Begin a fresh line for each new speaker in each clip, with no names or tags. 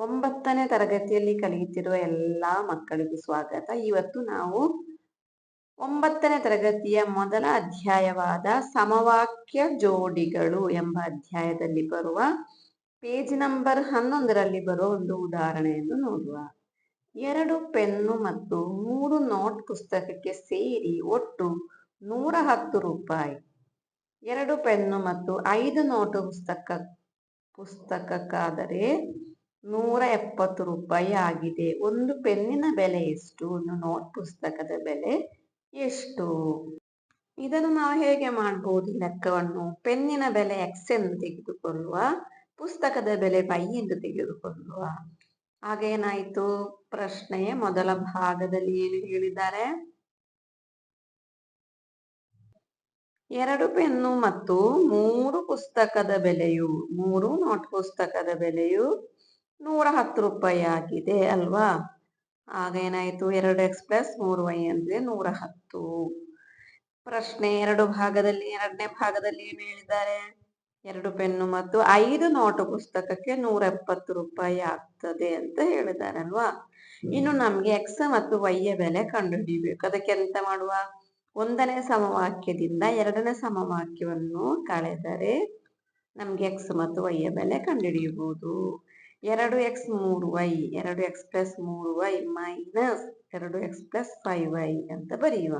ಒಂಬತ್ತನೇ ತರಗತಿಯಲ್ಲಿ ಕಲಿಯುತ್ತಿರುವ ಎಲ್ಲ ಮಕ್ಕಳಿಗೂ ಸ್ವಾಗತ. ಇವತ್ತು ನಾವು ಒಂಬತ್ತನೇ ತರಗತಿಯ ಮೊದಲ ಅಧ್ಯಾಯವಾದ ಸಮವಾಕ್ಯ ಜೋಡಿಗಳು ಎಂಬ ಅಧ್ಯಾಯದಲ್ಲಿ ಬರುವ ಪೇಜ್ ನಂಬರ್ ಹನ್ನೊಂದರಲ್ಲಿ ಬರುವ ಒಂದು ಉದಾಹರಣೆಯನ್ನು ನೋಡುವ. ಎರಡು ಪೆನ್ನು ಮತ್ತು ಮೂರು ನೋಟ್ ಪುಸ್ತಕಕ್ಕೆ ಸೇರಿ ಒಟ್ಟು ನೂರ ಹತ್ತು ರೂಪಾಯಿ. ಎರಡು ಪೆನ್ನು ಮತ್ತು ಐದು ನೋಟು ಪುಸ್ತಕ, ಪುಸ್ತಕಕ್ಕಾದರೆ ನೂರ ಎಪ್ಪತ್ತು ರೂಪಾಯಿ ಆಗಿದೆ. ಒಂದು ಪೆನ್ನಿನ ಬೆಲೆ ಎಷ್ಟು? ಒಂದು ನೋಟ್ ಪುಸ್ತಕದ ಬೆಲೆ ಎಷ್ಟು? ಇದನ್ನು ನಾವು ಹೇಗೆ ಮಾಡಬಹುದು ಲೆಕ್ಕವನ್ನು? ಪೆನ್ನಿನ ಬೆಲೆ ಎಕ್ಸ್ ಎಂದು ತೆಗೆದುಕೊಳ್ಳುವ, ಪುಸ್ತಕದ ಬೆಲೆ ಬೈ ಎಂದು ತೆಗೆದುಕೊಳ್ಳುವ. ಹಾಗೇನಾಯಿತು? ಪ್ರಶ್ನೆಯ ಮೊದಲ ಭಾಗದಲ್ಲಿ ಏನು ಹೇಳಿದ್ದಾರೆ? ಎರಡು ಪೆನ್ನು ಮತ್ತು ಮೂರು ಪುಸ್ತಕದ ಬೆಲೆಯು, ಮೂರು ನೋಟ್ ಪುಸ್ತಕದ ಬೆಲೆಯು ನೂರ ಹತ್ತು ರೂಪಾಯಿ ಆಗಿದೆ ಅಲ್ವಾ? ಆಗ ಏನಾಯ್ತು? ಎರಡು ಎಕ್ಸ್ ಪ್ಲಸ್ ಮೂರು ವೈ ಅಂದ್ರೆ ನೂರ ಹತ್ತು ಪ್ರಶ್ನೆ ಎರಡು ಭಾಗದಲ್ಲಿ ಎರಡನೇ ಭಾಗದಲ್ಲಿ ಏನು ಹೇಳಿದ್ದಾರೆ? ಎರಡು ಪೆನ್ನು ಮತ್ತು ಐದು ನೋಟು ಪುಸ್ತಕಕ್ಕೆ ನೂರ ಎಪ್ಪತ್ತು ರೂಪಾಯಿ ಆಗ್ತದೆ ಅಂತ ಹೇಳಿದ್ದಾರೆ ಅಲ್ವಾ? ಇನ್ನು ನಮ್ಗೆ ಎಕ್ಸ್ ಮತ್ತು ವೈಯ ಬೆಲೆ ಕಂಡುಹಿಡಿಬೇಕು. ಅದಕ್ಕೆ ಎಂತ ಮಾಡುವ? ಒಂದನೇ ಸಮವಾಕ್ಯದಿಂದ ಎರಡನೇ ಸಮವಾಕ್ಯವನ್ನು ಕಳೆದರೆ ನಮ್ಗೆ ಎಕ್ಸ್ ಮತ್ತು ವೈಯ ಬೆಲೆ ಕಂಡುಹಿಡಿಯಬಹುದು. ಎರಡು ಎಕ್ಸ್ ಮೂರು ವೈ, ಎರಡು ಎಕ್ಸ್ ಪ್ಲಸ್ ಮೂರು ವೈ ಮೈನಸ್ ಎರಡು ಎಕ್ಸ್ ಪ್ಲಸ್ ಫೈವ್ ವೈ ಅಂತ ಬರೆಯುವ.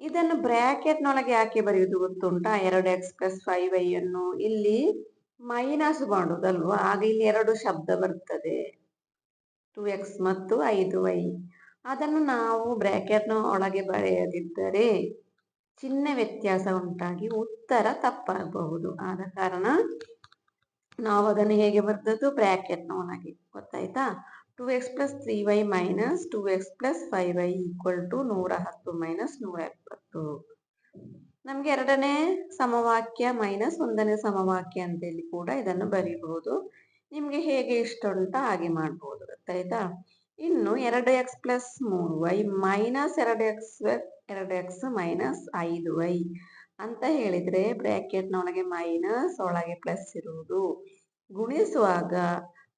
ಇದನ್ನು ಬ್ರ್ಯಾಕೆಟ್ನೊಳಗೆ ಯಾಕೆ ಬರೆಯುವುದು ಗೊತ್ತುಂಟಾ? ಎರಡು ಎಕ್ಸ್ ಪ್ಲಸ್ ಫೈವ್ ವೈ ಅನ್ನು ಇಲ್ಲಿ ಮೈನಸ್ ಮಾಡುವುದಲ್ವಾ ಆಗ ಇಲ್ಲಿ ಎರಡು ಶಬ್ದ ಬರ್ತದೆ. ಟು ಎಕ್ಸ್ ಮತ್ತು ಐದು ವೈ. ಅದನ್ನು ನಾವು ಬ್ರ್ಯಾಕೆಟ್ನ ಒಳಗೆ ಬರೆಯದಿದ್ದರೆ ಚಿಹ್ನೆ ವ್ಯತ್ಯಾಸ ಉಂಟಾಗಿ ಉತ್ತರ ತಪ್ಪಾಗಬಹುದು. ಆದ ಕಾರಣ ನಾವು ಅದನ್ನು ಹೇಗೆ ಬರ್ತದ್ದು ಬ್ರ್ಯಾಕೆಟ್ ನೋನಾಗಿ ಗೊತ್ತಾಯ್ತಾ? Two x plus three y minus two x plus five y equal to ನೂರ ಹತ್ತು ಮೈನಸ್ ನೂರ ಎಪ್ಪತ್ತು. ನಮ್ಗೆ ಎರಡನೇ ಸಮವಾಕ್ಯ ಮೈನಸ್ ಒಂದನೇ ಸಮವಾಕ್ಯ ಅಂತೇಳಿ ಕೂಡ ಇದನ್ನು ಬರೀಬಹುದು. ನಿಮ್ಗೆ ಹೇಗೆ ಇಷ್ಟ ಉಂಟ ಹಾಗೆ ಮಾಡ್ಬೋದು ಗೊತ್ತಾಯ್ತಾ? ಇನ್ನು ಎರಡು ಎಕ್ಸ್ ಪ್ಲಸ್ ಮೂರು ವೈ ಮೈನಸ್ ಎರಡು ಎಕ್ಸ್ ಎರಡು ಎಕ್ಸ್ ಮೈನಸ್ ಐದು ವೈ ಅಂತ ಹೇಳಿದ್ರೆ ಬ್ರ್ಯಾಕೆಟ್ನ ಒಳಗೆ ಮೈನಸ್ ಒಳಗೆ ಪ್ಲಸ್ ಇರುವುದು. ಗುಣಿಸುವಾಗ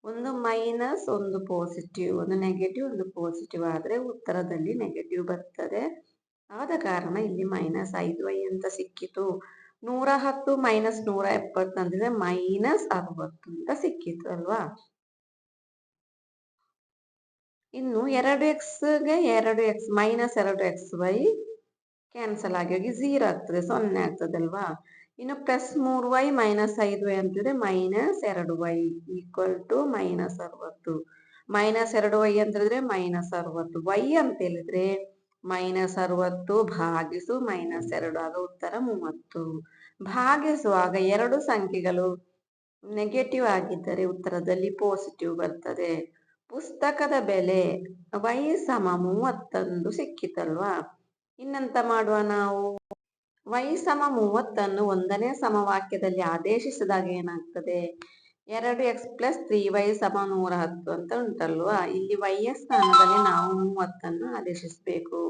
ಒಂದು ಮೈನಸ್ ಒಂದು ಪಾಸಿಟಿವ್ ಒಂದು ನೆಗೆಟಿವ್ ಒಂದು ಪಾಸಿಟಿವ್ ಆದರೆ ಉತ್ತರದಲ್ಲಿ ನೆಗೆಟಿವ್ ಬರ್ತದೆ. ಆದ ಕಾರಣ ಇಲ್ಲಿ ಮೈನಸ್ ಐದು ವೈ ಅಂತ ಸಿಕ್ಕಿತು. ನೂರ ಹತ್ತು ಮೈನಸ್ ನೂರ ಎಪ್ಪತ್ತು ಅಂದ್ರೆ ಮೈನಸ್ ಅರವತ್ತು ಅಂತ ಸಿಕ್ಕಿತು ಅಲ್ವಾ? ಇನ್ನು ಎರಡು ಎಕ್ಸ್ಗೆ ಎರಡು ಎಕ್ಸ್ ಮೈನಸ್ ಎರಡು ಎಕ್ಸ್ ವೈ ಕ್ಯಾನ್ಸಲ್ ಆಗಿ ಹೋಗಿ ಝೀರೋ ಆಗ್ತದೆ, ಸೊನ್ನೆ ಆಗ್ತದಲ್ವಾ? ಇನ್ನು ಪ್ಲಸ್ ಮೂರು ವೈ ಮೈನಸ್ ಐದು ವೈ ಅಂತಿದ್ರೆ ಮೈನಸ್ ಎರಡು ವೈ ಈಕ್ವಲ್ ಟು ಮೈನಸ್ ಅರವತ್ತು. ಮೈನಸ್ ಎರಡು ವೈ ಅಂತಂದ್ರೆ ಮೈನಸ್ ಅರವತ್ತು. ವೈ ಅಂತ ಹೇಳಿದ್ರೆ ಮೈನಸ್ ಅರವತ್ತು ಭಾಗಿಸು ಮೈನಸ್ ಎರಡು ಆಗ ಉತ್ತರ ಮೂವತ್ತು. ಭಾಗಿಸುವಾಗ ಎರಡು ಸಂಖ್ಯೆಗಳು ನೆಗೆಟಿವ್ ಆಗಿದ್ದರೆ ಉತ್ತರದಲ್ಲಿ ಪಾಸಿಟಿವ್ ಬರ್ತದೆ. ಪುಸ್ತಕದ ಬೆಲೆ ವೈ ಸಮ ಮೂವತ್ತೊಂದು ಸಿಕ್ಕಿತಲ್ವಾ? ಇನ್ನಂತ ಮಾಡುವ ನಾವು? ವೈ ಸಮ ಮೂವತ್ತನ್ನು ಒಂದನೇ ಸಮವಾಕ್ಯದಲ್ಲಿ ಆದೇಶಿಸಿದಾಗ ಏನಾಗ್ತದೆ? ಎರಡು ಎಕ್ಸ್ ಪ್ಲಸ್ ತ್ರೀ ವೈ ಸಮ ನೂರ ಹತ್ತು ಅಂತ ಉಂಟಲ್ವಾ? ಇಲ್ಲಿ ವೈಯ ಸ್ಥಾನದಲ್ಲಿ ನಾವು ಮೂವತ್ತನ್ನು ಆದೇಶಿಸಬೇಕು.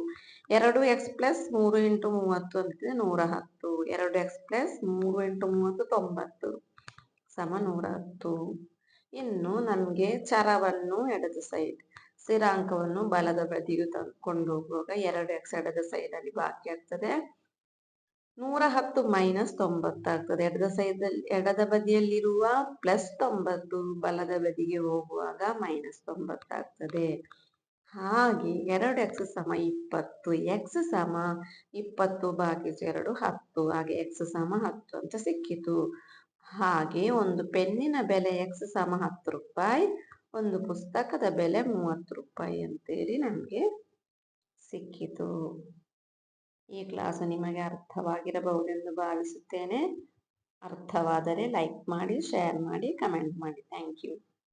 ಎರಡು ಎಕ್ಸ್ ಪ್ಲಸ್ ಮೂರು ಇಂಟು ಮೂವತ್ತು ಅಂತಿದೆ ನೂರ ಹತ್ತು. ಎರಡು ಎಕ್ಸ್ ಪ್ಲಸ್ ಮೂರು ಇಂಟು ಮೂವತ್ತು ತೊಂಬತ್ತು ಸಮ ನೂರ ಹತ್ತು. ಇನ್ನು ನಮಗೆ ಚರವನ್ನು ಎಡದ ಸೈಡ್ ಸ್ಥಿರಾಂಕವನ್ನು ಬಲದ ಬದಿಗೆ ತಂದುಕೊಂಡು ಹೋಗುವಾಗ ಎರಡು ಎಕ್ಸ್ ಎಡದ ಸೈಡ್ ಅಲ್ಲಿ ಬಾಕಿ ಆಗ್ತದೆ. ನೂರ ಹತ್ತು ಮೈನಸ್ ತೊಂಬತ್ತಾಗ್ತದೆ ಎಡದ ಸೈಡ್ ಎಡದ ಬದಿಯಲ್ಲಿರುವ ಪ್ಲಸ್ ತೊಂಬತ್ತು ಬಲದ ಬದಿಗೆ ಹೋಗುವಾಗ ಮೈನಸ್ ತೊಂಬತ್ತಾಗ್ತದೆ ಹಾಗೆ ಎರಡು ಎಕ್ಸ್ ಸಮ ಇಪ್ಪತ್ತು ಎಕ್ಸ್ ಸಮ ಇಪ್ಪತ್ತು ಬಾಗಿಸು ಎರಡು ಹತ್ತು, ಹಾಗೆ ಎಕ್ಸ್ ಸಮ ಹತ್ತು ಅಂತ ಸಿಕ್ಕಿತು. ಹಾಗೆ ಒಂದು ಪೆನ್ನಿನ ಬೆಲೆ ಎಕ್ಸ್ ಸಮ ಹತ್ತು ರೂಪಾಯಿ ಒಂದು ಪುಸ್ತಕದ ಬೆಲೆ ಮೂವತ್ತು ರೂಪಾಯಿ ಅಂತೇಳಿ ನಮಗೆ ಸಿಕ್ಕಿತು. ಈ ಕ್ಲಾಸ್ ನಿಮಗೆ ಅರ್ಥವಾಗಿರಬಹುದೆಂದು ಭಾವಿಸುತ್ತೇನೆ. ಅರ್ಥವಾದರೆ ಲೈಕ್ ಮಾಡಿ ಶೇರ್ ಮಾಡಿ ಕಮೆಂಟ್ ಮಾಡಿ. Thank you